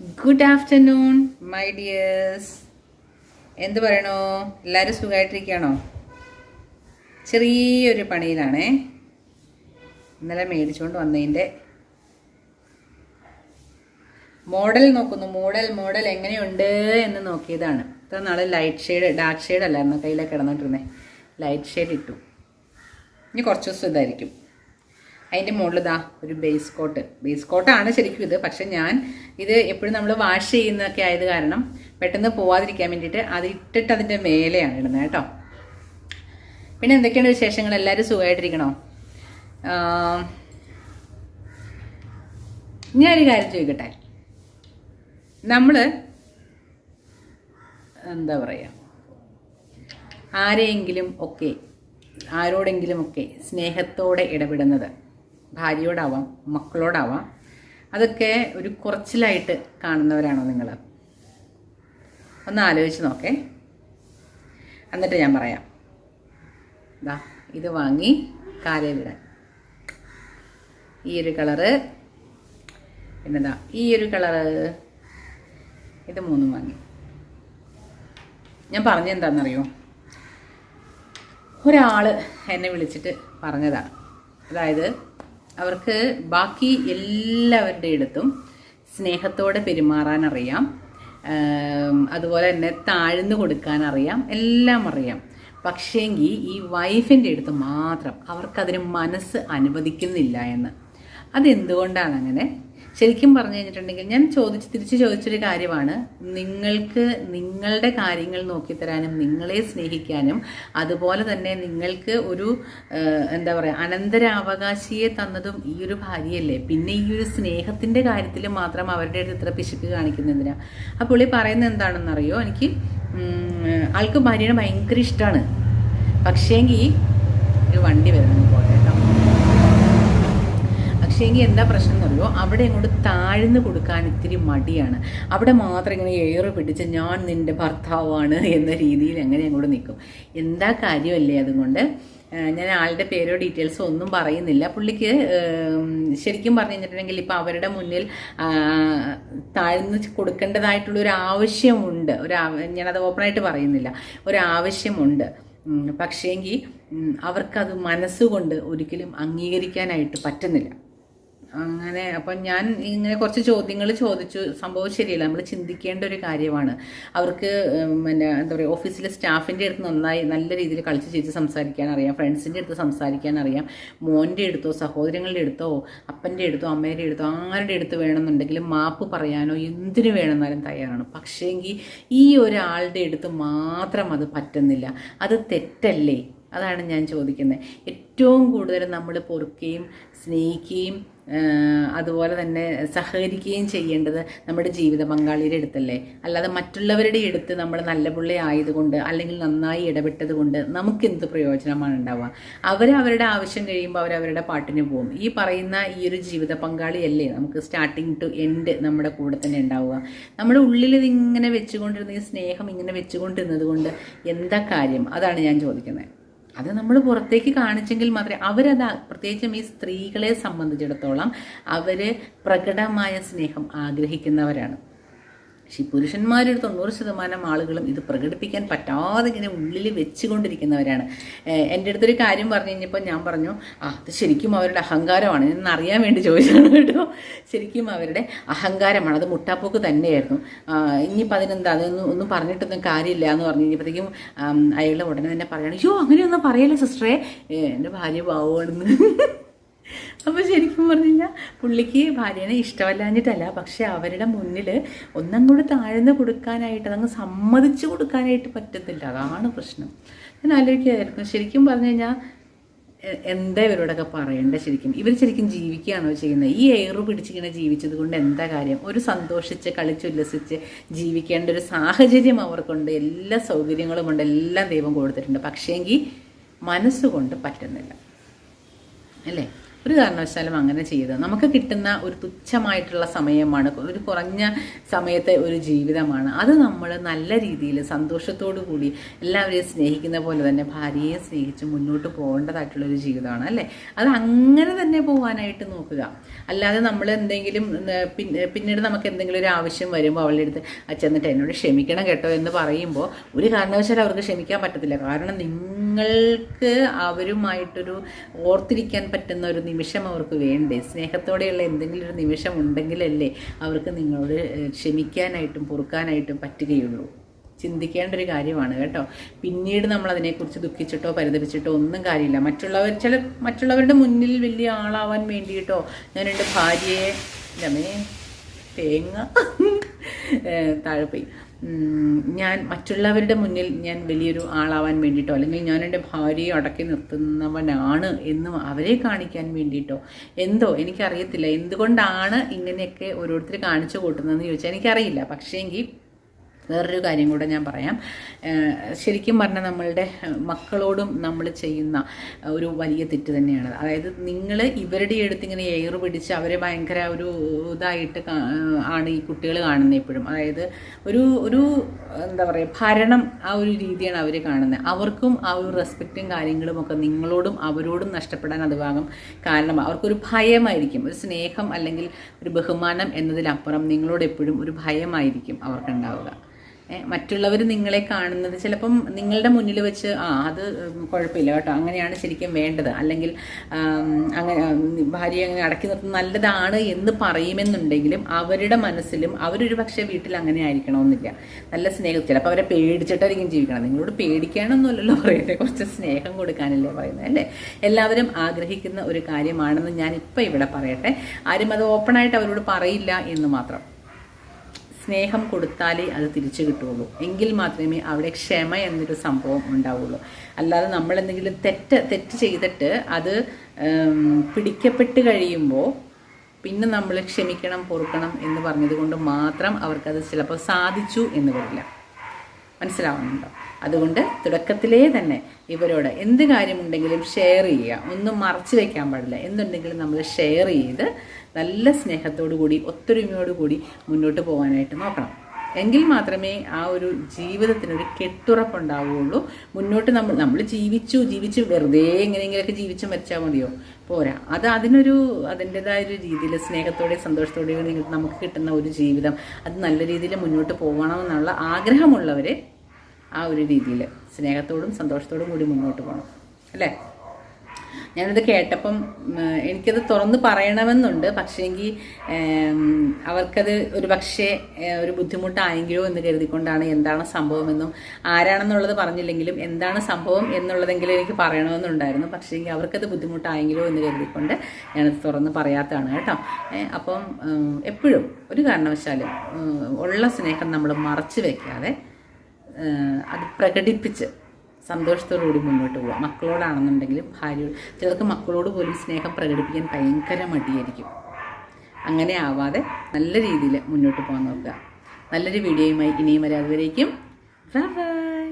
Good afternoon my dears എന്ത് പറയണോ? എല്ലാവരും സുഖമായിട്ടിരിക്കുകയാണോ ചെറിയൊരു പണിയിലാണേ. ഇന്നലെ മേടിച്ചുകൊണ്ട് വന്നതിന്റെ മോഡൽ നോക്കുന്നു. മോഡൽ മോഡൽ എങ്ങനെയുണ്ട് എന്ന് നോക്കിയതാണ്. ഇത്ര നാളെ ലൈറ്റ് ഷെയ്ഡ് ഡാർക്ക് ഷെയ്ഡ് അല്ലായിരുന്നു? കയ്യിലൊക്കെ കിടന്നിട്ടിരുന്നേ. ലൈറ്റ് ഷെയ്ഡ് ഇട്ടു. ഇനി കുറച്ച് ദിവസം ഇതായിരിക്കും. അതിന്റെ മുകളിൽ ഇതാ ഒരു ബേസ് കോട്ട് ബേസ് കോട്ടാണ് ശരിക്കും ഇത്. പക്ഷെ ഞാൻ ഇത് എപ്പോഴും നമ്മൾ വാഷ് ചെയ്യുന്നതൊക്കെ ആയത് കാരണം പെട്ടെന്ന് പോവാതിരിക്കാൻ വേണ്ടിയിട്ട് അത് ഇട്ടിട്ട് അതിന്റെ മേലെയാണ് ഇടുന്നത് കേട്ടോ. പിന്നെ എന്തൊക്കെയാണ് വിശേഷങ്ങൾ? എല്ലാവരും സുഖമായിട്ടിരിക്കണോ? ഞാനൊരു കാര്യം ചോദിക്കട്ടെ. നമ്മൾ എന്താ പറയുക ആരെയെങ്കിലും ഒക്കെ ആരോടെങ്കിലും ഒക്കെ സ്നേഹത്തോടെ ഇടപെടുന്നത് ഭാര്യയോടാവാം മക്കളോടാവാം അതൊക്കെ ഒരു കുറച്ചിലായിട്ട് കാണുന്നവരാണോ നിങ്ങൾ ഒന്ന് ആലോചിച്ച് നോക്കേ. എന്നിട്ട് ഞാൻ പറയാം. ഇതാ ഇത് വാങ്ങി കാലയിലിടാൻ. ഈ ഒരു കളറ് പിന്നെന്താ ഈ ഒരു കളറ് ഇത് മൂന്നും വാങ്ങി. ഞാൻ പറഞ്ഞെന്താണെന്നറിയോ ഒരാൾ എന്നെ വിളിച്ചിട്ട് പറഞ്ഞതാണ് അതായത് അവർക്ക് ബാക്കി എല്ലാവരുടെ അടുത്തും സ്നേഹത്തോടെ പെരുമാറാൻ അറിയാം. അതുപോലെ തന്നെ താഴ്ന്നു കൊടുക്കാൻ അറിയാം. എല്ലാം അറിയാം. പക്ഷേങ്കിൽ ഈ വൈഫിന്റെ അടുത്ത് മാത്രം അവർക്കതിന് മനസ്സ് അനുവദിക്കുന്നില്ല എന്ന്. അതെന്തുകൊണ്ടാണ് അങ്ങനെ? ശരിക്കും പറഞ്ഞു കഴിഞ്ഞിട്ടുണ്ടെങ്കിൽ ഞാൻ ചോദിച്ച് തിരിച്ച് ചോദിച്ചൊരു കാര്യമാണ്. നിങ്ങൾക്ക് നിങ്ങളുടെ കാര്യങ്ങൾ നോക്കിത്തരാനും നിങ്ങളെ സ്നേഹിക്കാനും അതുപോലെ തന്നെ നിങ്ങൾക്ക് ഒരു എന്താ പറയുക അനന്തരാവകാശിയെ തന്നതും ഈ ഒരു ഭാര്യയല്ലേ? പിന്നെ ഈ ഒരു സ്നേഹത്തിന്റെ കാര്യത്തിൽ മാത്രം അവരുടെ അടുത്ത് ഇത്ര പിശുക്ക് കാണിക്കുന്നതിനാ. അപ്പോൾ പുള്ളി പറയുന്നത് എന്താണെന്നറിയോ? എനിക്ക് ആൾക്ക് ഭാര്യനെ ഭയങ്കര ഇഷ്ടമാണ് പക്ഷേങ്കിൽ ഒരു വണ്ടി വരുന്നത് പോലെ പക്ഷേങ്കിൽ എന്താ പ്രശ്നം എന്നറിയോ അവിടെ ഇങ്ങോട്ട് താഴ്ന്നു കൊടുക്കാൻ ഇത്തിരി മടിയാണ്. അവിടെ മാത്രം ഇങ്ങനെ ഏറ് പിടിച്ച് ഞാൻ നിന്റെ ഭർത്താവാണ് എന്ന രീതിയിൽ എങ്ങനെ അങ്ങോട്ട് നിൽക്കും. എന്താ കാര്യമല്ലേ അതുകൊണ്ട്? ഞാൻ ആളുടെ പേരോ ഡീറ്റെയിൽസോ ഒന്നും പറയുന്നില്ല. പുള്ളിക്ക് ശരിക്കും പറഞ്ഞു കഴിഞ്ഞിട്ടുണ്ടെങ്കിൽ ഇപ്പം അവരുടെ മുന്നിൽ താഴ്ന്ന് താഴ്ന്നു കൊടുക്കേണ്ടതായിട്ടുള്ള ഒരു ആവശ്യമുണ്ട്. ഒരു ഞാനത് ഓപ്പണായിട്ട് പറയുന്നില്ല. ഒരു ആവശ്യമുണ്ട്. പക്ഷേങ്കിൽ അവർക്കത് മനസ്സുകൊണ്ട് ഒരിക്കലും അംഗീകരിക്കാനായിട്ട് പറ്റുന്നില്ല. അങ്ങനെ അപ്പം ഞാൻ ഇങ്ങനെ കുറച്ച് ചോദ്യങ്ങൾ ചോദിച്ചു. സംഭവം ശരിയല്ല. നമ്മൾ ചിന്തിക്കേണ്ട ഒരു കാര്യമാണ്. അവർക്ക് പിന്നെ എന്താ പറയുക ഓഫീസിലെ സ്റ്റാഫിന്റെ അടുത്ത് നന്നായി നല്ല രീതിയിൽ കളിച്ച് ചിരിച്ച് സംസാരിക്കാൻ അറിയാം. ഫ്രണ്ട്സിന്റെ അടുത്ത് സംസാരിക്കാൻ അറിയാം. മോന്റെ അടുത്തോ സഹോദരങ്ങളുടെ അടുത്തോ അപ്പന്റെ അടുത്തോ അമ്മേന്റെ അടുത്തോ ആരുടെ അടുത്ത് വേണമെന്നുണ്ടെങ്കിൽ മാപ്പ് പറയാനോ എന്തിനു വേണമെന്നാലും തയ്യാറാണ്. പക്ഷേങ്കിൽ ഈ ഒരാളുടെ അടുത്ത് മാത്രം അത് പറ്റുന്നില്ല. അത് തെറ്റല്ലേ? അതാണ് ഞാൻ ചോദിക്കുന്നത് ഏറ്റവും കൂടുതൽ നമ്മൾ പൊറുക്കുകയും സ്നേഹിക്കുകയും അതുപോലെ തന്നെ സഹകരിക്കുകയും ചെയ്യേണ്ടത് നമ്മുടെ ജീവിത പങ്കാളിയുടെ അടുത്തല്ലേ? അല്ലാതെ മറ്റുള്ളവരുടെ അടുത്ത് നമ്മൾ നല്ല പുള്ളി ആയതുകൊണ്ട് അല്ലെങ്കിൽ നന്നായി ഇടപെട്ടത് കൊണ്ട് നമുക്ക് എന്ത് പ്രയോജനമാണ് ഉണ്ടാവുക? അവർ അവരുടെ ആവശ്യം കഴിയുമ്പോൾ അവർ അവരുടെ പാട്ടിന് പോകും. ഈ പറയുന്ന ഈ ഒരു ജീവിത പങ്കാളിയല്ലേ നമുക്ക് സ്റ്റാർട്ടിങ് ടു എൻഡ് നമ്മുടെ കൂടെ തന്നെ ഉണ്ടാവുക. നമ്മുടെ ഉള്ളിൽ ഇതിങ്ങനെ വെച്ചുകൊണ്ടിരുന്ന ഈ സ്നേഹം ഇങ്ങനെ വെച്ചുകൊണ്ടിരുന്നത് കൊണ്ട് എന്താ കാര്യം? അതാണ് ഞാൻ ചോദിക്കുന്നത്. അത് നമ്മൾ പുറത്തേക്ക് കാണിച്ചെങ്കിൽ മാത്രമേ അവരത് പ്രത്യേകിച്ചും ഈ സ്ത്രീകളെ സംബന്ധിച്ചിടത്തോളം അവർ പ്രകടമായ സ്നേഹം ആഗ്രഹിക്കുന്നവരാണ്. പക്ഷെ ഈ പുരുഷന്മാരൊരു തൊണ്ണൂറ് ശതമാനം ആളുകളും ഇത് പ്രകടിപ്പിക്കാൻ പറ്റാതെ ഇങ്ങനെ ഉള്ളിൽ വെച്ചുകൊണ്ടിരിക്കുന്നവരാണ്. എന്റെ അടുത്തൊരു കാര്യം പറഞ്ഞു കഴിഞ്ഞപ്പോൾ ഞാൻ പറഞ്ഞു ആ അത് ശരിക്കും അവരുടെ അഹങ്കാരമാണ്. എന്ന് അറിയാൻ വേണ്ടി ചോദിച്ചാണ് കേട്ടോ. ശരിക്കും അവരുടെ അഹങ്കാരമാണ്. അത് മുട്ടാപ്പോക്ക് തന്നെയായിരുന്നു. ഇനിയിപ്പോൾ അതിനെന്താ? അതൊന്നും ഒന്നും പറഞ്ഞിട്ടൊന്നും കാര്യമില്ല എന്ന് പറഞ്ഞു കഴിഞ്ഞപ്പോഴത്തേക്കും അയാളുടെ ഉടനെ തന്നെ പറയുകയാണ് അയ്യോ അങ്ങനെയൊന്നും പറയല്ലേ സിസ്റ്ററെ. എന്റെ ഭാര്യ പാവമാണെന്ന്. അപ്പോൾ ശരിക്കും പറഞ്ഞു പുള്ളിക്ക് ഭാര്യനെ ഇഷ്ടമല്ലാഞ്ഞിട്ടല്ല. പക്ഷെ അവരുടെ മുന്നിൽ ഒന്നും കൂടി താഴ്ന്നു കൊടുക്കാനായിട്ട് അതങ്ങ് സമ്മതിച്ചു കൊടുക്കാനായിട്ട് പറ്റത്തില്ല. അതാണ് പ്രശ്നം. ഞാൻ ആലോചിക്കുകയായിരുന്നു ശരിക്കും പറഞ്ഞു കഴിഞ്ഞാൽ എന്താ ഇവരോടൊക്കെ പറയണ്ടേ ശരിക്കും? ഇവർ ശരിക്കും ജീവിക്കുകയാണോ ചെയ്യുന്നത്? ഈ എയർ പിടിച്ചിങ്ങനെ ജീവിച്ചത് കൊണ്ട് എന്താ കാര്യം? ഒരു സന്തോഷിച്ച് കളിച്ചുല്ലസിച്ച് ജീവിക്കേണ്ട ഒരു സാഹചര്യം അവർക്കുണ്ട്. എല്ലാ സൗകര്യങ്ങളും ഉണ്ട്. എല്ലാം ദൈവം കൊടുത്തിട്ടുണ്ട്. പക്ഷേങ്കിൽ മനസ്സുകൊണ്ട് പറ്റുന്നില്ല. അല്ലേ? ഒരു കാരണവശാലും അങ്ങനെ ചെയ്യരുത് നമുക്ക് കിട്ടുന്ന ഒരു തുച്ഛമായിട്ടുള്ള സമയമാണ് ഒരു കുറഞ്ഞ സമയത്തെ ഒരു ജീവിതമാണ്. അത് നമ്മൾ നല്ല രീതിയിൽ സന്തോഷത്തോടു കൂടി എല്ലാവരെയും സ്നേഹിക്കുന്ന പോലെ തന്നെ ഭാര്യയെ സ്നേഹിച്ച് മുന്നോട്ട് പോകേണ്ടതായിട്ടുള്ള ഒരു ജീവിതമാണ് അല്ലേ? അത് അങ്ങനെ തന്നെ പോകാനായിട്ട് നോക്കുക. അല്ലാതെ നമ്മൾ എന്തെങ്കിലും പിന്നീട് നമുക്ക് എന്തെങ്കിലും ഒരു ആവശ്യം വരുമ്പോൾ അവളുടെ അടുത്ത് ചെന്നിട്ട് എന്നോട് ക്ഷമിക്കണം കേട്ടോ എന്ന് പറയുമ്പോൾ ഒരു കാരണവശാലും അവർക്ക് ക്ഷമിക്കാൻ പറ്റത്തില്ല. കാരണം നിങ്ങൾക്ക് അവരുമായിട്ടൊരു ഓർത്തിരിക്കാൻ പറ്റുന്ന ഒരു നിമിഷം അവർക്ക് വേണ്ടേ? സ്നേഹത്തോടെയുള്ള എന്തെങ്കിലും ഒരു നിമിഷം ഉണ്ടെങ്കിലല്ലേ അവർക്ക് നിങ്ങളോട് ക്ഷമിക്കാനായിട്ടും പൊറുക്കാനായിട്ടും പറ്റുകയുള്ളൂ. ചിന്തിക്കേണ്ട ഒരു കാര്യമാണ് കേട്ടോ. പിന്നീട് നമ്മൾ അതിനെക്കുറിച്ച് ദുഃഖിച്ചിട്ടോ പരിതപിച്ചിട്ടോ ഒന്നും കാര്യമില്ല. മറ്റുള്ളവർ ചില മറ്റുള്ളവരുടെ മുന്നിൽ വലിയ ആളാവാൻ വേണ്ടിയിട്ടോ ഞാൻ എന്റെ ഭാര്യയെ രമേ തേങ്ങ താഴെ പോയി. ഞാൻ മറ്റുള്ളവരുടെ മുന്നിൽ ഞാൻ വലിയൊരു ആളാവാൻ വേണ്ടിയിട്ടോ അല്ലെങ്കിൽ ഞാൻ എന്റെ ഭാര്യയെ അടക്കി നിർത്തുന്നവനാണ് എന്നും അവരെ കാണിക്കാൻ വേണ്ടിയിട്ടോ. എന്തോ എനിക്കറിയത്തില്ല. എന്തുകൊണ്ടാണ് ഇങ്ങനെയൊക്കെ ഓരോരുത്തർ കാണിച്ചു കൂട്ടുന്നതെന്ന് ചോദിച്ചാൽ എനിക്കറിയില്ല. പക്ഷേങ്കിൽ വേറൊരു കാര്യം കൂടെ ഞാൻ പറയാം. ശരിക്കും പറഞ്ഞാൽ നമ്മളുടെ മക്കളോടും നമ്മൾ ചെയ്യുന്ന ഒരു വലിയ തെറ്റ് തന്നെയാണ്. അതായത് നിങ്ങൾ ഇവരുടെ അടുത്ത് ഇങ്ങനെ എയർ പിടിച്ച് അവരെ ഭയങ്കര ഒരു ഇതായിട്ട് ആണ് ഈ കുട്ടികൾ കാണുന്നത് എപ്പോഴും അതായത് ഒരു ഒരു എന്താ പറയുക ഭരണം ആ ഒരു രീതിയാണ് അവർ കാണുന്നത് അവർക്കും ആ ഒരു റെസ്പെക്റ്റും കാര്യങ്ങളും ഒക്കെ നിങ്ങളോടും അവരോടും നഷ്ടപ്പെടാൻ അത് ഭാഗം കാരണം അവർക്കൊരു ഭയമായിരിക്കും. ഒരു സ്നേഹം അല്ലെങ്കിൽ ഒരു ബഹുമാനം എന്നതിലപ്പുറം നിങ്ങളോട് എപ്പോഴും ഒരു ഭയമായിരിക്കും അവർക്കുണ്ടാവുക. മറ്റുള്ളവർ നിങ്ങളെ കാണുന്നത് ചിലപ്പം നിങ്ങളുടെ മുന്നിൽ വെച്ച് ആ അത് കുഴപ്പമില്ല കേട്ടോ. അങ്ങനെയാണ് ശരിക്കും വേണ്ടത്. അല്ലെങ്കിൽ അങ്ങനെ ഭാര്യയെ അങ്ങനെ അടക്കി നിർത്തുന്നത് നല്ലതാണ് എന്ന് പറയുമെന്നുണ്ടെങ്കിലും അവരുടെ മനസ്സിലും അവരൊരു പക്ഷേ വീട്ടിൽ അങ്ങനെ ആയിരിക്കണമെന്നില്ല. നല്ല സ്നേഹം. ചിലപ്പോൾ അവരെ പേടിച്ചിട്ടായിരിക്കും ജീവിക്കണം. നിങ്ങളോട് പേടിക്കാനൊന്നുമല്ലല്ലോ പറയുന്നത് കുറച്ച് സ്നേഹം കൊടുക്കാനല്ലേ പറയുന്നത് അല്ലേ? എല്ലാവരും ആഗ്രഹിക്കുന്ന ഒരു കാര്യമാണെന്ന് ഞാൻ ഇപ്പം ഇവിടെ പറയട്ടെ. ആരും അത് ഓപ്പണായിട്ട് അവരോട് പറയില്ല എന്ന് മാത്രം. സ്നേഹം കൊടുത്താലേ അത് തിരിച്ചു കിട്ടുകയുള്ളൂ. എങ്കിൽ മാത്രമേ അവിടെ ക്ഷമ എന്നൊരു സംഭവം ഉണ്ടാവുള്ളൂ അല്ലാതെ നമ്മൾ എന്തെങ്കിലും തെറ്റ് തെറ്റ് ചെയ്തിട്ട് അത് പിടിക്കപ്പെട്ട് കഴിയുമ്പോൾ പിന്നെ നമ്മൾ ക്ഷമിക്കണം പൊറുക്കണം എന്ന് പറഞ്ഞത് കൊണ്ട് മാത്രം അവർക്കത് ചിലപ്പോൾ സാധിച്ചു എന്ന് വരില്ല. മനസ്സിലാവുന്നുണ്ടോ? അതുകൊണ്ട് തുടക്കത്തിലേ തന്നെ ഇവരോട് എന്ത് കാര്യമുണ്ടെങ്കിലും ഷെയർ ചെയ്യുക. ഒന്നും മറച്ചു വയ്ക്കാൻ പാടില്ല. എന്തുണ്ടെങ്കിലും നമ്മൾ ഷെയർ ചെയ്ത് നല്ല സ്നേഹത്തോടു കൂടി ഒത്തൊരുമയോടു കൂടി മുന്നോട്ട് പോകാനായിട്ട് നോക്കണം. എങ്കിൽ മാത്രമേ ആ ഒരു ജീവിതത്തിനൊരു കെട്ടുറപ്പുണ്ടാവുകയുള്ളൂ. മുന്നോട്ട് നമ്മൾ നമ്മൾ ജീവിച്ചു ജീവിച്ച് വെറുതെ എങ്ങനെയെങ്കിലൊക്കെ ജീവിച്ച് മരിച്ചാൽ മതിയോ? പോരാ. അത് അതിനൊരു അതിന്റെതായ ഒരു രീതിയിൽ സ്നേഹത്തോടെയും സന്തോഷത്തോടെയും നമുക്ക് കിട്ടുന്ന ഒരു ജീവിതം. അത് നല്ല രീതിയിൽ മുന്നോട്ട് പോകണമെന്നുള്ള ആഗ്രഹമുള്ളവരെ ആ ഒരു രീതിയിൽ സ്നേഹത്തോടും സന്തോഷത്തോടും കൂടി മുന്നോട്ട് പോകണം. അല്ലേ? ഞാനത് കേട്ടപ്പം എനിക്കത് തുറന്ന് പറയണമെന്നുണ്ട്. പക്ഷേങ്കിൽ അവർക്കത് ഒരു പക്ഷേ ഒരു ബുദ്ധിമുട്ടായെങ്കിലോ എന്ന് കരുതിക്കൊണ്ടാണ് എന്താണ് സംഭവമെന്നും ആരാണെന്നുള്ളത് പറഞ്ഞില്ലെങ്കിലും എന്താണ് സംഭവം എന്നുള്ളതെങ്കിലും എനിക്ക് പറയണമെന്നുണ്ടായിരുന്നു. പക്ഷേങ്കിൽ അവർക്കത് ബുദ്ധിമുട്ടായെങ്കിലോ എന്ന് കരുതിക്കൊണ്ട് ഞാനത് തുറന്ന് പറയാത്തതാണ് കേട്ടോ. അപ്പം എപ്പോഴും ഒരു കാരണവശാലും ഉള്ള സ്നേഹം നമ്മൾ മറച്ചു വയ്ക്കാതെ അത് പ്രകടിപ്പിച്ച് സന്തോഷത്തോടുകൂടി മുന്നോട്ട് പോവുക മക്കളോടാണെന്നുണ്ടെങ്കിലും ഭാര്യ ചിലർക്ക് മക്കളോട് പോലും സ്നേഹം പ്രകടിപ്പിക്കാൻ ഭയങ്കര മടിയായിരിക്കും. അങ്ങനെ ആവാതെ നല്ല രീതിയിൽ മുന്നോട്ട് പോകാൻ നോക്കുക. നല്ലൊരു വീഡിയോയുമായി ഇനിയും വരാതുവരേക്കും ബൈ